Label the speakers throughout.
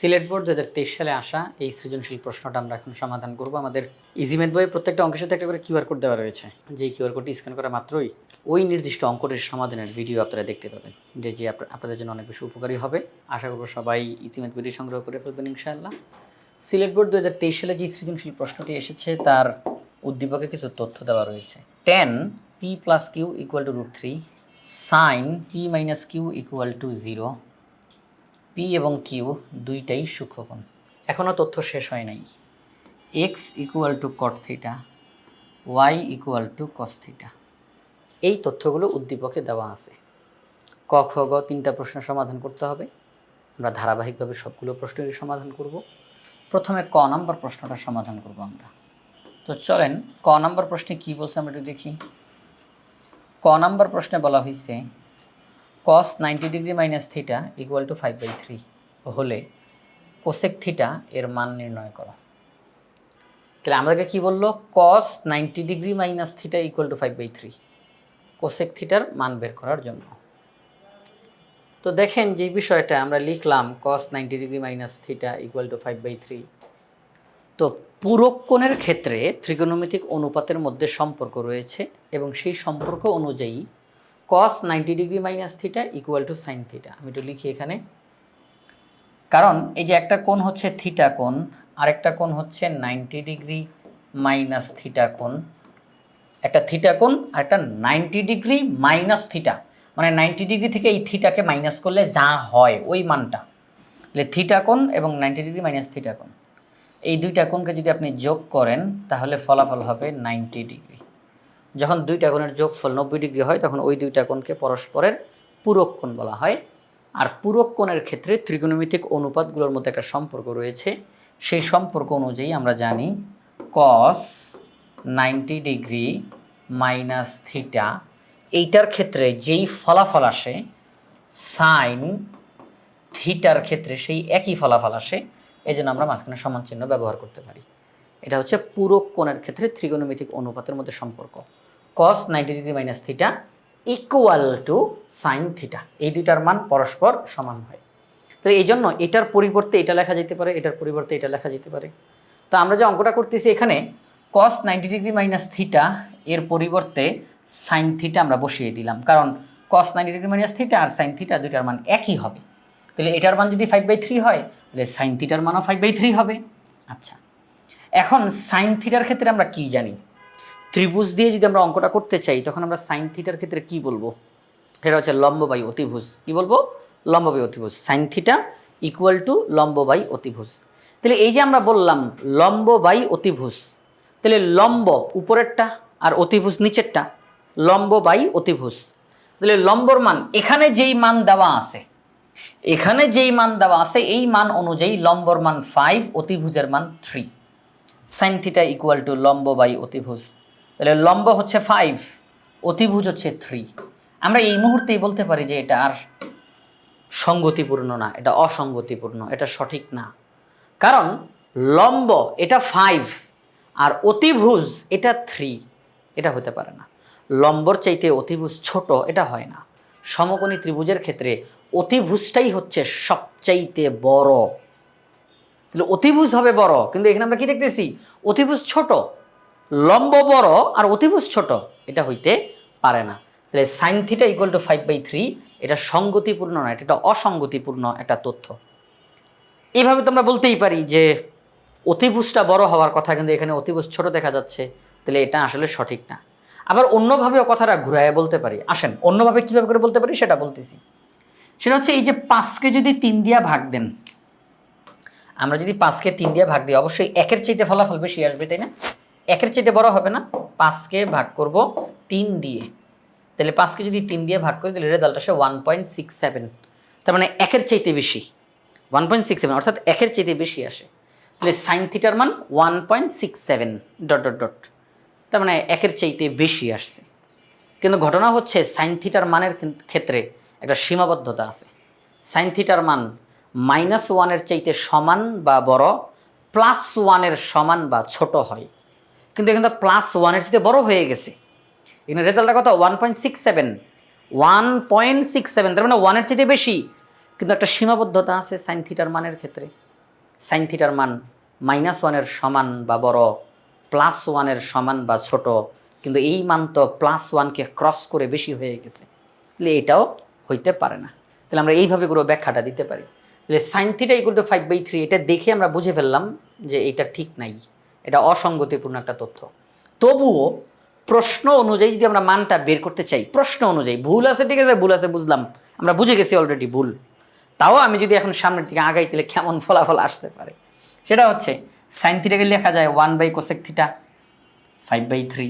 Speaker 1: Sylhet board দু হাজার তেইশ সালে আসা এই সৃজনশীল প্রশ্নটা আমরা এখন সমাধান করব। আমাদের ইজিমেট বইয়ে প্রত্যেকটা অঙ্কের সাথে একটা করে কিউআর কোড দেওয়া রয়েছে। যে কিউআর কোডটি স্ক্যান করা মাত্রই ওই নির্দিষ্ট অঙ্কটির সমাধানের ভিডিও আপনারা দেখতে পাবেন। যে যে আপনাদের জন্য অনেক বেশি উপকারী হবে। আশা করব সবাই ইজিমেট বইটি সংগ্রহ করে ফেলবেন ইনশাআল্লাহ। সিলেট বোর্ড দু হাজার তেইশ সালে যে সৃজনশীল প্রশ্নটি এসেছে, তার উদ্দীপকে কিছু তথ্য দেওয়া রয়েছে। Ten P plus Q equal to root three sine P minus Q equal to zero P এবং কিউ দুইটাই সূক্ষ্মকোণ। এখনও তথ্য শেষ হয় নাই। X equal to cot Y equal to cos এই তথ্যগুলো উদ্দীপকে দেওয়া আছে। ক, খ, গ তিনটা প্রশ্নের সমাধান করতে হবে। আমরা ধারাবাহিকভাবে সবগুলো প্রশ্নেরই সমাধান করব। প্রথমে ক নাম্বার প্রশ্নটা সমাধান করব আমরা। তো চলেন, ক নাম্বার প্রশ্নে কি বলছে আমরা একটু দেখি। ক নাম্বার প্রশ্নে বলা হয়েছে cos ninety degree minus theta equal to five by three হলে কোসেক থিটা এর মান নির্ণয় করো। তাহলে আমাদেরকে কি বলল? Cos ninety degree minus theta equal to five by three cosec থিটার মান বের করার জন্য। তো দেখেন যে বিষয়টা আমরা লিখলাম cos ninety degree minus theta equal to five by three তো কোণের ক্ষেত্রে ত্রিকোণমিতিক অনুপাতের মধ্যে সম্পর্ক রয়েছে এবং সেই সম্পর্ক অনুযায়ী cos ninety degree minus theta equal to sine theta আমি একটু লিখি এখানে। কারণ এই যে একটা কোণ হচ্ছে থিটা কোণ, আরেকটা কোণ হচ্ছে নাইনটি ডিগ্রি মাইনাস থিটা কোণ। একটা থিটা কোণ আর একটা নাইনটি ডিগ্রি মাইনাস থিটা মানে নাইনটি ডিগ্রি থেকে এই থিটাকে মাইনাস করলে যা হয়, ওই মানটা। তাহলে থিটা কোণ এবং নাইনটি ডিগ্রি মাইনাস থিটা কোণ। এই দুইটা কোণকে যদি আপনি যোগ করেন, তাহলে ফলাফল হবে নাইনটি ডিগ্রি যখন দুইটা কোণের যোগফল নব্বই ডিগ্রি হয়, তখন ওই দুইটা কোণকে পরস্পরের পূরক কোণ বলা হয়। আর পূরক কোণের ক্ষেত্রে ত্রিকোণমিতিক অনুপাতগুলোর মধ্যে একটা সম্পর্ক রয়েছে। সেই সম্পর্ক অনুযায়ী আমরা জানি cos ninety degree minus theta, এইটার ক্ষেত্রে যেই ফলাফল আসে, সাইন থিটার ক্ষেত্রে সেই একই ফলাফল আসে। এই জন্য আমরা মাঝখানে সমান চিহ্ন ব্যবহার করতে পারি। এটা হচ্ছে পূরক কোণের ক্ষেত্রে ত্রিকোণমিতিক অনুপাতের মধ্যে সম্পর্ক। Cos ninety degree minus theta equal to sine theta এই দুইটার মান পরস্পর সমান হয়। তো এই জন্য এটার পরিবর্তে এটা লেখা যেতে পারে, এটার পরিবর্তে এটা লেখা যেতে পারে। তো আমরা যে অঙ্কটা করতেছি এখানে cos ninety degree minus theta এর পরিবর্তে সাইন থিটা আমরা বসিয়ে দিলাম। কারণ cos ninety degree minus theta আর সাইন থিটা দুইটার মান একই হবে। তাহলে এটার মান যদি ফাইভ বাই থ্রি হয়, তাহলে সাইন থিটার মানও ফাইভ বাই থ্রি হবে। আচ্ছা। এখন সাইন থিটার ক্ষেত্রে আমরা কি জানি? ত্রিভুজ দিয়ে যদি আমরা অঙ্কটা করতে চাই, তখন আমরা সাইন থিটার ক্ষেত্রে কি বলব? সেটা হচ্ছে লম্ব বাই অতিভুজ। কি বলব? লম্ব বাই অতিভুজ। সাইন থিটা ইকুয়াল টু লম্ব বাই অতিভুজ। তাহলে এই যে আমরা বললাম লম্ব বাই অতিভুজ, তাহলে লম্ব উপরেরটা আর অতিভুজ নিচেরটা, লম্ব বাই অতিভুজ। তাহলে লম্বর মান, এখানে যেই মান দেওয়া আছে, এখানে যেই মান দেওয়া আছে, এই মান অনুযায়ী লম্বর মান ফাইভ অতিভুজের মান three sine theta equal to লম্ব বাই অতিভুজ। তাহলে লম্ব হচ্ছে ফাইভ অতিভুজ হচ্ছে থ্রি আমরা এই মুহূর্তেই বলতে পারি যে এটা আর সঙ্গতিপূর্ণ না, এটা অসঙ্গতিপূর্ণ, এটা সঠিক না। কারণ লম্ব এটা ফাইভ আর অতিভুজ এটা থ্রি এটা হতে পারে না। লম্বর চাইতে অতিভুজ ছোট এটা হয় না। সমকোণী ত্রিভুজের ক্ষেত্রে অতিভুজটাই হচ্ছে সবচাইতে বড়। তাহলে অতিভুজ হবে বড়। কিন্তু এখানে আমরা কি দেখতেছি? অতিভুজ ছোট, লম্ব বড় আর অতিভুজ ছোট, এটা হইতে পারে না। তাহলে sine theta equal to five by three এটা সঙ্গতিপূর্ণ না এটা অসঙ্গতিপূর্ণ একটা তথ্য। এইভাবে তো আমরা বলতেই পারি যে অতিভুজটা বড় হওয়ার কথা, কিন্তু এখানে অতিভুজ ছোট দেখা যাচ্ছে। তাহলে এটা আসলে সঠিক না। আবার অন্যভাবেও কথাটা ঘুরায় বলতে পারি। আসেন, অন্যভাবে কীভাবে করে বলতে পারি সেটা বলতেছি। সেটা হচ্ছে এই যে পাঁচকে যদি তিন দিয়া ভাগ দেন আমরা যদি পাঁচকে তিন দিয়ে ভাগ দিই, অবশ্যই একের চাইতে ফলাফল বেশি আসবে, তাই না? একের চাইতে বড় হবে না, পাঁচকে ভাগ করব তিন দিয়ে। তাহলে পাঁচকে যদি তিন দিয়ে ভাগ করি, তাহলে রেজাল্ট আসে ওয়ান পয়েন্ট সিক্স সেভেন তার মানে একের চাইতে বেশি। ওয়ান পয়েন্ট সিক্স সেভেন অর্থাৎ একের চাইতে বেশি আসে। তাহলে সাইন থিটার মান one point six seven dot dot dot তার মানে একের চাইতে বেশি আসছে। কিন্তু ঘটনা হচ্ছে সাইন থিটার মানের ক্ষেত্রে একটা সীমাবদ্ধতা আছে। সাইন থিটার মান মাইনাস ওয়ানের চাইতে সমান বা বড়, প্লাস ওয়ানের সমান বা ছোট হয়। কিন্তু এখানে প্লাস ওয়ানের চাইতে বড় হয়ে গেছে। এখানে রেজাল্টটা কত? One point six seven. One point six seven, তার মানে ওয়ানের চাইতে বেশি। কিন্তু একটা সীমাবদ্ধতা আছে সাইন থিটার মানের ক্ষেত্রে। সাইন থিটার মান মাইনাস ওয়ানের সমান বা বড়, প্লাস ওয়ানের সমান বা ছোট। কিন্তু এই মান তো প্লাস ওয়ানকে ক্রস করে বেশি হয়ে গেছে। তাহলে এটাও হইতে পারে না। তাহলে আমরা এইভাবে করে ব্যাখ্যাটা দিতে পারি। তাহলে sine theta equal to five by three এটা দেখে আমরা বুঝে ফেললাম যে এটা ঠিক নাই। এটা অসঙ্গতিপূর্ণ একটা তথ্য। তবুও প্রশ্ন অনুযায়ী যদি আমরা মানটা বের করতে চাই, প্রশ্ন অনুযায়ী, ভুল আছে ঠিক আছে, ভুল আছে বুঝলাম। আমরা বুঝে গেছি অলরেডি ভুল। তাও আমি যদি এখন সামনের দিকে আগাই, তাহলে কেমন ফলাফল আসতে পারে? সেটা হচ্ছে সাইন থিটাকে লেখা যায় one by cosec theta five by three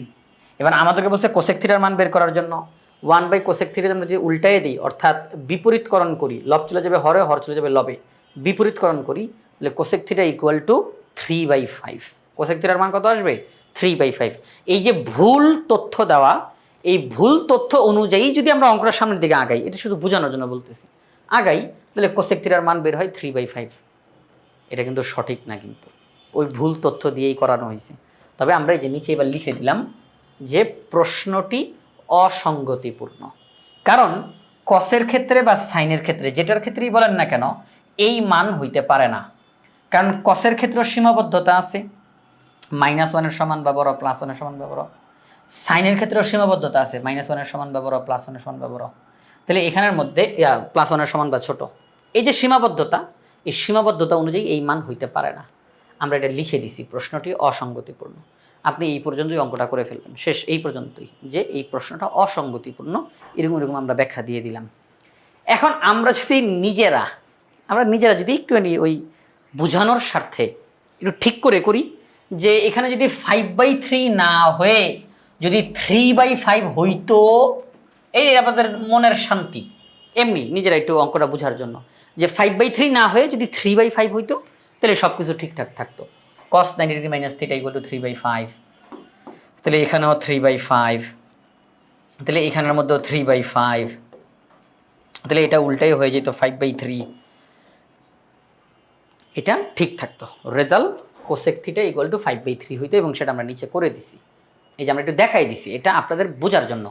Speaker 1: এবার আমাদেরকে বলছে কোসেক থিটার মান বের করার জন্য। ওয়ান বাই কোসেক থিটা আমরা যদি উল্টাই দিই, অর্থাৎ বিপরীতকরণ করি, লব চলে যাবে হরে, হর চলে যাবে লবে, বিপরীতকরণ করি, তাহলে cosec theta equal to three by five cosec থিটার মান কত আসবে? থ্রি বাই ফাইভ এই যে ভুল তথ্য দেওয়া, এই ভুল তথ্য অনুযায়ী যদি আমরা অঙ্কটার সামনের দিকে আগাই, এটা শুধু বোঝানোর জন্য বলতেছি। আগাই, তাহলে কোসেক থিটার মান বের হয় থ্রি বাই ফাইভ এটা কিন্তু সঠিক না কিন্তু। ওই ভুল তথ্য দিয়েই করানো হয়েছে। তবে আমরা এই যে নিচে এবার লিখে দিলাম যে প্রশ্নটি অসঙ্গতিপূর্ণ। কারণ কসের ক্ষেত্রে বা সাইনের ক্ষেত্রে, যেটার ক্ষেত্রেই বলেন না কেন, এই মান হইতে পারে না। কারণ কসের ক্ষেত্রেও সীমাবদ্ধতা আছে। মাইনাস ওয়ানের সমান বা বড়, প্লাস ওয়ানের সমান বা সাইনের ক্ষেত্রেও সীমাবদ্ধতা আছে। মাইনাস ওয়ানের সমান বা বড়, প্লাস ওয়ানের সমান বা বড়। তাহলে এখানের মধ্যে প্লাস ওয়ানের সমান বা ছোট। এই যে সীমাবদ্ধতা, এই সীমাবদ্ধতা অনুযায়ী এই মান হইতে পারে না। আমরা এটা লিখে দিছি, প্রশ্নটি অসঙ্গতিপূর্ণ। আপনি এই পর্যন্তই অঙ্কটা করে ফেলবেন। শেষ, এই পর্যন্তই। যে এই প্রশ্নটা অসঙ্গতিপূর্ণ, এরকম এরকম আমরা ব্যাখ্যা দিয়ে দিলাম। এখন আমরা যদি নিজেরা, আমরা নিজেরা যদি একটুখানি ওই বোঝানোর স্বার্থে একটু ঠিক করে করি, যে এখানে যদি ফাইভ বাই থ্রি না হয়ে, যদি থ্রি বাই ফাইভ হইতো, এই আপনাদের মনের শান্তি, এমনি নিজেরা একটু অঙ্কটা বোঝার জন্য, যে ফাইভ বাই থ্রি না হয়ে যদি থ্রি বাই ফাইভ হইতো, তাহলে সব কিছু ঠিকঠাক থাকতো। কস নাইনটি ডিগ্রি মাইনাস থ্রিটা equal to three by five তাহলে এখানেও থ্রি বাই ফাইভ তাহলে এখানের মধ্যেও থ্রি বাই ফাইভ তাহলে এটা উল্টাই হয়ে যেত ফাইভ বাই থ্রি এটা ঠিক থাকতো। Result cosec theta equal to five by three হইতো এবং সেটা আমরা নিচে করে দিছি। এই যে আমরা একটু দেখাই দিছি, এটা আপনাদের বোঝার জন্য।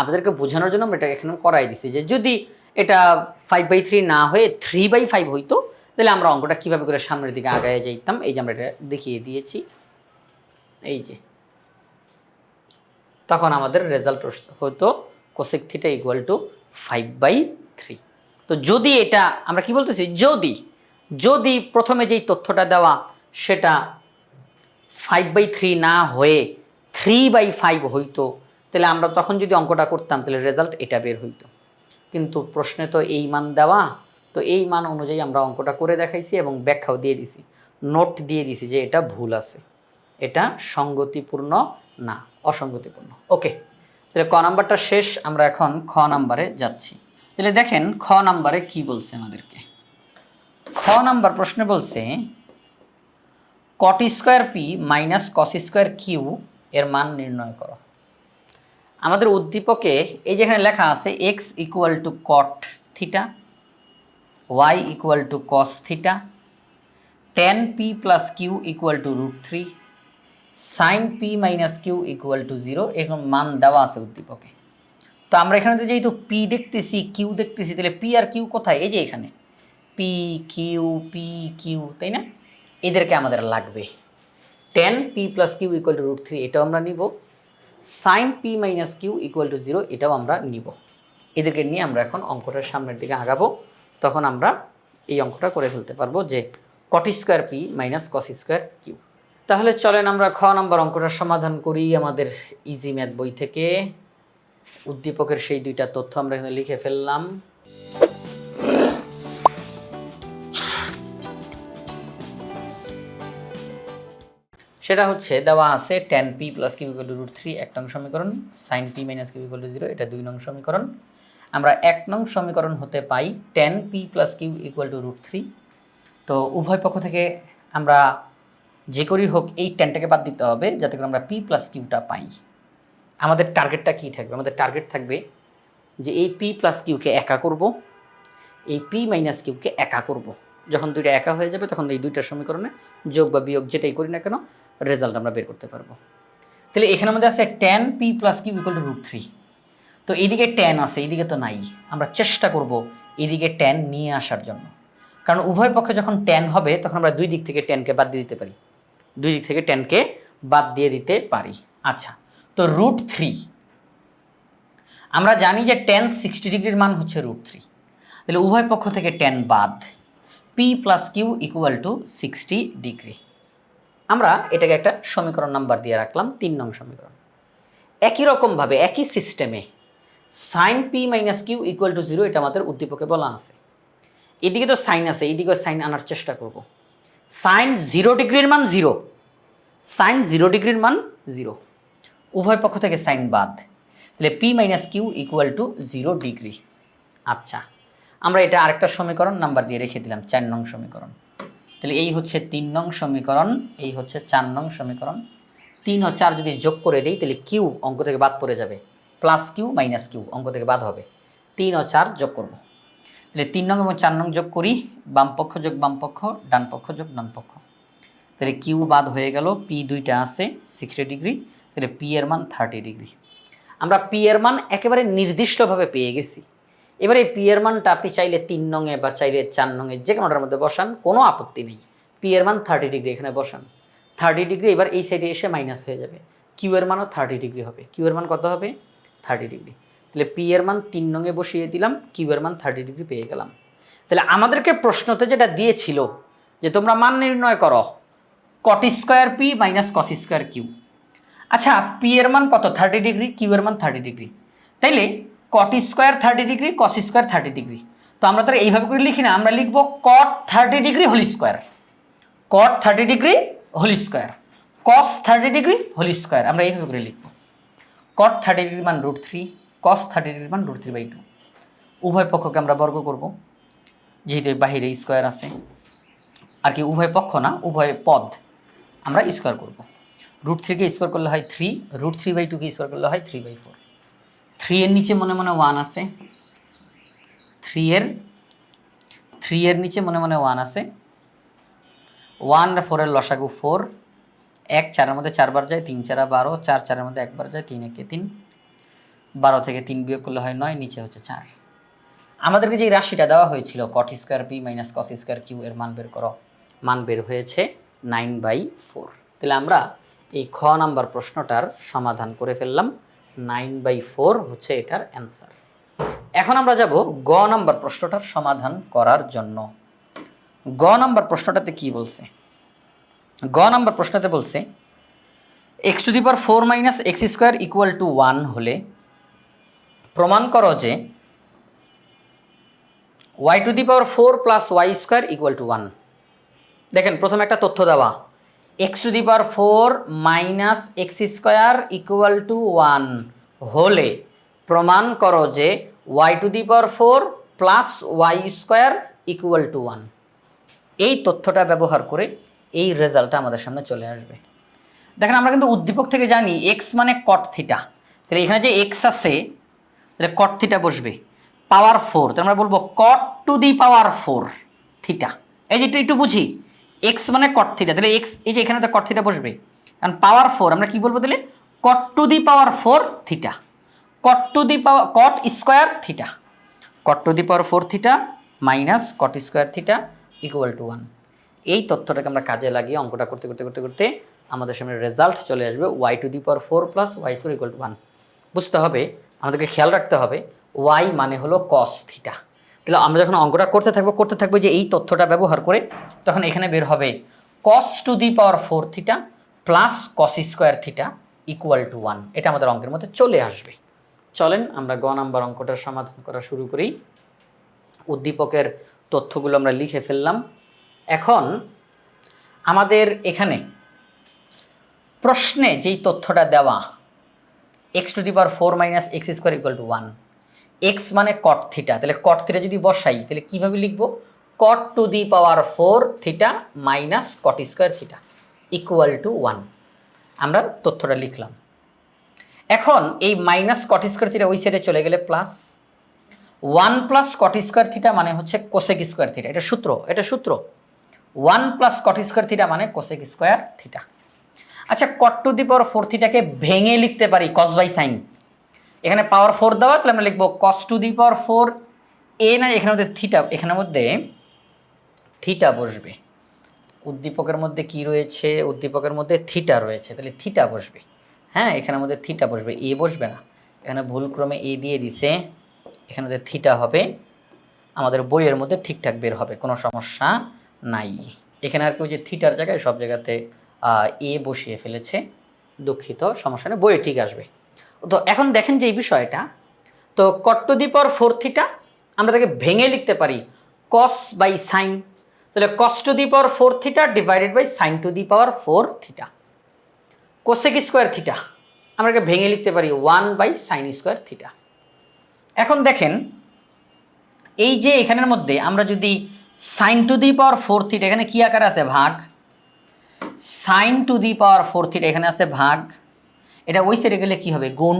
Speaker 1: আপনাদেরকে বোঝানোর জন্য আমরা এটা এখানে করাই দিছি যে যদি এটা ফাইভ বাই থ্রি না হয়ে থ্রি বাই ফাইভ হইতো তাহলে আমরা অঙ্কটা কীভাবে করে সামনের দিকে আগায় যাইতাম? এই যে আমরা এটা দেখিয়ে দিয়েছি। এই যে। তখন আমাদের রেজাল্ট হতো cosec theta equal to five by three তো যদি এটা, আমরা কি বলতেছি? যদি যদি প্রথমে যেই তথ্যটা দেওয়া সেটা ফাইভ বাই থ্রি না হয়ে থ্রি বাই ফাইভ হইতো, তাহলে আমরা তখন যদি অঙ্কটা করতাম, তাহলে রেজাল্ট এটা বের হইতো। কিন্তু প্রশ্নে তো এই মান দেওয়া তো এই মান অনুযায়ী আমরা অঙ্কটা করে দেখাইছি এবং ব্যাখ্যাও দিয়ে দিছি। নোট দিয়ে দিছি যে এটা ভুল আছে। এটা সঙ্গতিপূর্ণ না, অসঙ্গতিপূর্ণ। ওকে, তাহলে ক নাম্বারটা শেষ, আমরা এখন খ নাম্বারে যাচ্ছি। তাহলে দেখেন, খ নাম্বারে কি বলছে আমাদেরকে? খ নাম্বার প্রশ্নে বলছে cot square P minus cos square Q এর মান নির্ণয় করো। আমাদের উদ্দীপকে এই যেখানে লেখা আছে X equal to cot theta Y equal to cos theta tan P plus Q equal to root three sine P minus Q equal to zero এরকম মান দেওয়া আছে উদ্দীপকে। তো আমরা এখানে তো যেহেতু পি দেখতেছি কিউ দেখতেছি, তাহলে পি আর কিউ কোথায়? এই যে এখানে। পি কিউ পি কিউ তাই না? এদেরকে আমাদের লাগবে। Tan P plus Q equal to root three এটাও আমরা নিব। Sine P minus Q equal to zero এটাও আমরা নিব। এদেরকে নিয়ে আমরা এখন অঙ্কটার সামনের দিকে আগাবো। তখন আমরা এই অঙ্কটা করে ফেলতে পারব যে cot square P minus cos square Q তাহলে চলেন আমরা খ নম্বর অঙ্কটার সমাধান করি আমাদের ইজি ম্যাথ বই থেকে। উদ্দীপকের সেই দুইটা তথ্য আমরা এখানে লিখে ফেললাম। সেটা হচ্ছে দেওয়া আছে tan P plus Q equal to root three এক নং সমীকরণ sine P minus Q equal to zero এটা দুই নং সমীকরণ। আমরা এক নং সমীকরণ হতে পাই tan P plus Q equal to root three তো উভয় পক্ষ থেকে আমরা যে করেই হোক এই টেনটাকে বাদ দিতে হবে, যাতে করে আমরা পি প্লাস কিউটা পাই। আমাদের টার্গেটটা কী থাকবে? আমাদের টার্গেট থাকবে যে এই পি প্লাস কিউকে একা করব, এই পি মাইনাস কিউকে একা করব। যখন দুইটা একা হয়ে যাবে, তখন এই দুইটা সমীকরণে যোগ বা বিয়োগ যেটাই করি না কেন রেজাল্ট আমরা বের করতে পারব। তাহলে এখানে আমাদের আছে tan P plus Q equal to root three তো এদিকে টেন আছে, এদিকে তো নাই। আমরা চেষ্টা করব এদিকে টেন নিয়ে আসার জন্য। কারণ উভয় পক্ষে যখন টেন হবে, তখন আমরা দুই দিক থেকে টেনকে বাদ দিয়ে দিতে পারি। দুই দিক থেকে টেনকে বাদ দিয়ে দিতে পারি। আচ্ছা তো রুট থ্রি আমরা জানি যে টেন সিক্সটি ডিগ্রির মান হচ্ছে রুট থ্রি তাহলে উভয় পক্ষ থেকে টেন বাদ P plus Q equal to sixty degree আমরা এটাকে একটা সমীকরণ নাম্বার দিয়ে রাখলাম, তিন নং সমীকরণ। একই রকমভাবে, একই সিস্টেমে sine P minus Q equal to zero এটা আমাদের উদ্দীপকে বলা আছে। এদিকে তো সাইন আছে এইদিকে সাইন আনার চেষ্টা করব। সাইন জিরো ডিগ্রির মান জিরো সাইন জিরো ডিগ্রির মান জিরো উভয় পক্ষ থেকে সাইন বাদ। তাহলে P minus Q equal to zero degree আচ্ছা আমরা এটা আরেকটা সমীকরণ নাম্বার দিয়ে রেখে দিলাম, চার নং সমীকরণ। তাহলে এই হচ্ছে তিন নং সমীকরণ, এই হচ্ছে চার নং সমীকরণ। তিন ও চার যদি যোগ করে দিই, তাহলে কিউ অঙ্ক থেকে বাদ পড়ে যাবে। প্লাস কিউ মাইনাস কিউ অঙ্ক থেকে বাদ হবে। তিন ও চার যোগ করব। তাহলে তিন নং এবং চার নং যোগ করি, বাম পক্ষ যোগ বাম পক্ষ, ডান পক্ষ যোগ ডান পক্ষ। তাহলে কিউ বাদ হয়ে গেল পি দুইটা আছে সিক্সটি ডিগ্রি তাহলে পি এর মান থার্টি ডিগ্রি আমরা পি এর মান একেবারে নির্দিষ্টভাবে পেয়ে গেছি। এবারে পি এর মানটা আপনি চাইলে তিন নঙে বা চাইলে চার নঙে যে কোনোটার মধ্যে বসান, কোনো আপত্তি নেই। পি এর মান থার্টি ডিগ্রি এখানে বসান। থার্টি ডিগ্রি এবার এই সাইডে এসে মাইনাস হয়ে যাবে। কিউ এর মানও থার্টি ডিগ্রি হবে। কিউ এর মান কত হবে? থার্টি ডিগ্রি তাহলে পি এর মান তিন নঙে বসিয়ে দিলাম কিউ এর মান থার্টি ডিগ্রি পেয়ে গেলাম। তাহলে আমাদেরকে প্রশ্নতে যেটা দিয়েছিল, যে তোমরা মান নির্ণয় করো cot square P minus cos square Q আচ্ছা পি এর মান কত? থার্টি ডিগ্রি কিউ এর মান থার্টি ডিগ্রি তাইলে cot square thirty degree cos square thirty degree তো আমরা তো এইভাবে করে লিখি না, আমরা লিখব cot thirty degree whole square cot thirty degree whole square cos thirty degree whole square আমরা এইভাবে করে লিখব। কট থার্টি ডিগ্রি মান root three cos thirty degree মান রুট থ্রি বাই টু উভয় পক্ষকে আমরা বর্গ করব, যেহেতু বাহিরে স্কোয়ার আছে। আর কি উভয় পক্ষ না, উভয় পদ আমরা স্কোয়ার করব। রুট থ্রিকে স্কোয়ার করলে হয় থ্রি রুট থ্রি বাই টুকে স্কোয়ার করলে হয় থ্রি বাই ফোর থ্রি এর নিচে মনে মনে ওয়ান আছে। থ্রি এর থ্রি এর নিচে মনে মনে ওয়ান আছে। ওয়ান আর ফোরের লসাগু ফোর এক চারের মধ্যে চারবার যায়, তিন চারা বারো, চার চারের মধ্যে একবার যায়, তিন একে তিন। বারো থেকে তিন বিয়োগ করলে হয় নয়, নিচে হচ্ছে চার। আমাদেরকে যে রাশিটা দেওয়া হয়েছিল cot square P minus cos square Q এর মান বের করো। মান বের হয়েছে নাইন বাই ফোর তাহলে আমরা এই খ নাম্বার প্রশ্নটার সমাধান করে ফেললাম। নাইন বাই ফোর হচ্ছে এটার অ্যান্সার এখন আমরা যাব গ নাম্বার প্রশ্নটার সমাধান করার জন্য। গ নাম্বার প্রশ্নটাতে কি বলছে? গ নাম্বার প্রশ্নতে বলছে X to the power four minus X square equal to one হলে প্রমাণ করো যে Y to the power four plus Y square equal to one দেখেন, প্রথমে একটা তথ্য দেওয়া। X to the power four minus X square equal to one হলে প্রমাণ করো যে Y to the power four plus Y square equal to one এই তথ্যটা ব্যবহার করে এই রেজাল্টটা আমাদের সামনে চলে আসবে। দেখেন, আমরা কিন্তু উদ্দীপক থেকে জানি এক্স মানে কট থিটা তাহলে এখানে যে এক্স আছে, তাহলে কট থিটা বসবে। পাওয়ার ফোর তাহলে আমরা বলব cot to the power four theta এই যে একটু একটু বুঝি এক্স মানে কট থিটা তাহলে এক্স এই যে এখানে তো কট থিটা বসবে। কারণ পাওয়ার ফোর আমরা কি বলব তাহলে? Cot to the power four theta cot to the power cot square theta cot to the power four theta minus cot square theta equal to one এই তথ্যটাকে আমরা কাজে লাগিয়ে অঙ্কটা করতে করতে করতে করতে আমাদের সামনে রেজাল্ট চলে আসবে Y to the power four plus Y four equal to one বুঝতে হবে, আমাদেরকে খেয়াল রাখতে হবে ওয়াই মানে হলো কস থিটা তাহলে আমরা যখন অঙ্কটা করতে থাকব করতে থাকব যে এই তথ্যটা ব্যবহার করে, তখন এখানে বের হবে cos to the power four theta plus cos square theta equal to one এটা আমাদের অঙ্কের মধ্যে চলে আসবে। চলেন আমরা গ নাম্বার অঙ্কটার সমাধান করা শুরু করি। উদ্দীপকের তথ্যগুলো আমরা লিখে ফেললাম। এখন আমাদের এখানে প্রশ্নে যেই তথ্যটা দেওয়া X to the power four minus X square equal to one X মানে কট থিটা তাহলে কট থিটা যদি বসাই, তাহলে কীভাবে লিখব? Cot to the power four theta minus cot square theta equal to one আমরা তথ্যটা লিখলাম। এখন এই মাইনাস কট স্কোয়ার থিটা ওই সাইডে চলে গেলে plus one plus cot square theta মানে হচ্ছে কোসেক স্কোয়ার থিটা এটা সূত্র এটা সূত্র। One plus cot square theta মানে কোসেক স্কোয়ার থিটা। আচ্ছা cot to the power four থিটাকে ভেঙে লিখতে পারি কস বাই সাইন এখানে পাওয়ার ফোর দেওয়া, তাহলে আমরা লিখব কস টু দি পাওয়ার ফোর এ না এখানের মধ্যে থিটা এখানের মধ্যে থিটা বসবে। উদ্দীপকের মধ্যে কি রয়েছে? উদ্দীপকের মধ্যে থিটা রয়েছে, তাহলে থিটা বসবে। হ্যাঁ এখানের মধ্যে থিটা বসবে এ বসবে না। এখানে ভুলক্রমে এ দিয়ে দিছে, এখানে যে থিটা হবে, আমাদের বইয়ের মধ্যে ঠিকঠাক বের হবে, কোনো সমস্যা নাই। এখানে আর কেউ যে থিটার জায়গায় সব জায়গাতে এ বসিয়ে ফেলেছে, দুঃখিত, সমস্যা নেই, বইয়ে ঠিক আসবে। তো এখন দেখেন যে এই বিষয়টা, তো cot to the power four theta, আমরা তাকে ভেঙে লিখতে পারি কস বাই সাইন তাহলে cos to the power four theta divided by sine to the power four theta. Cosec square theta, আমরা একে ভেঙে লিখতে পারি one by sine square theta. এখন দেখেন, এই যে এখানের মধ্যে আমরা যদি sine to the power four theta, এখানে কি আকার আছে? ভাগ। Sine to the power four theta, এখানে আছে ভাগ। এটা ওই সাইডে গেলে কি হবে? গুণ।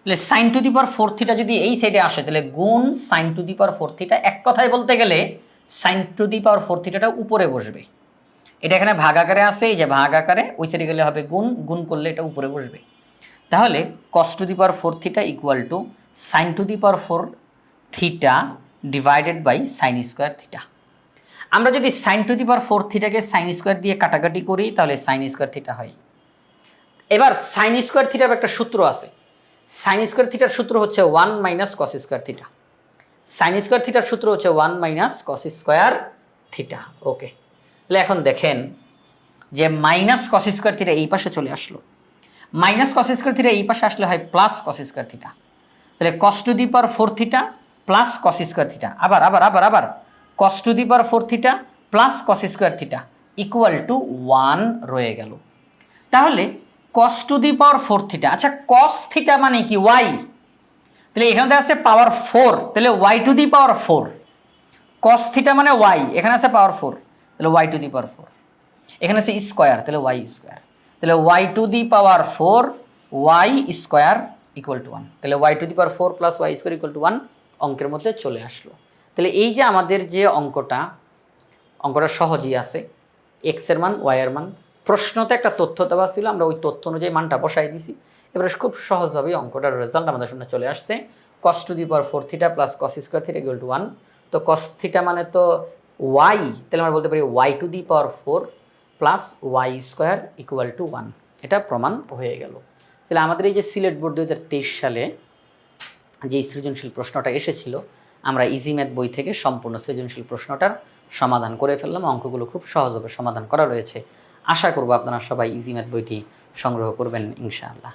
Speaker 1: তাহলে sine to the power four theta যদি এই সাইডে আসে, তাহলে গুণ sine to the power four theta. এক কথায় বলতে গেলে, sine to the power four থিটাটা উপরে বসবে। এটা এখানে ভাগ আকারে আছে, এই যে ভাগ আকারে, ওই সাইডে গেলে হবে গুণ। গুণ করলে এটা উপরে বসবে। তাহলে cos to the power four theta equal to sine to the power four theta divided by sine square theta. আমরা যদি sine to the power four থিটাকে sine square দিয়ে কাটাকাটি করি, তাহলে সাইন স্কোয়ার থিটা হয়। এবার সাইন স্কোয়ার থিটার একটা সূত্র আছে। সাইন স্কোয়ার থিটার সূত্র হচ্ছে one minus cos square theta sine square থিটার সূত্র হচ্ছে one minus cos square theta okay তাহলে এখন দেখেন যে মাইনাস কস স্কোয়ার থিটা এই পাশে চলে আসলো। মাইনাস কস স্কোয়ার থিটা এই পাশে আসলে হয় প্লাস কস স্কোয়ার থিটা তাহলে cos to the power four theta plus cos square theta আবার আবার আবার আবার। Cos to the power four theta plus cos square theta equal to one রয়ে গেল। তাহলে cos to the power four theta আচ্ছা cos theta মানে কি? ওয়াই তাহলে এখানে আছে পাওয়ার ফোর তাহলে Y to the power four cos theta মানে ওয়াই এখানে আছে পাওয়ার ফোর তাহলে Y to the power four এখানে আছে স্কোয়ার তাহলে ওয়াই স্কোয়ার তাহলে Y to the power four Y square equal to one তাহলে Y to the power four plus Y square equal to one অঙ্কের মধ্যে চলে আসলো। তাহলে এই যে আমাদের যে অঙ্কটা অঙ্কটা সহজই আছে এক্সের মান ওয়াইয়ের মান, প্রশ্নতে একটা তথ্য দেওয়া ছিল, আমরা ওই তথ্য অনুযায়ী মানটা বসাই দিছি। এবারে খুব সহজভাবেই অঙ্কটার রেজাল্ট আমাদের সামনে চলে আসছে। Cos to the power four theta plus cos square theta equal to one তো কস থিটা মানে তো ওয়াই তাহলে আমরা বলতে পারি Y to the power four plus Y square equal to one এটা প্রমাণ হয়ে গেল। তাহলে আমাদের এই যে সিলেট বোর্ড দু হাজার তেইশ সালে যে সৃজনশীল প্রশ্নটা এসেছিল আমরা ইজি ম্যাথ বই থেকে সম্পূর্ণ সৃজনশীল প্রশ্নটার সমাধান করে ফেললাম। অঙ্কগুলো খুব সহজভাবে সমাধান করা রয়েছে। আশা করব আপনারা সবাই ইজি ম্যাথ বইটি সংগ্রহ করবেন, ইনশাআল্লাহ।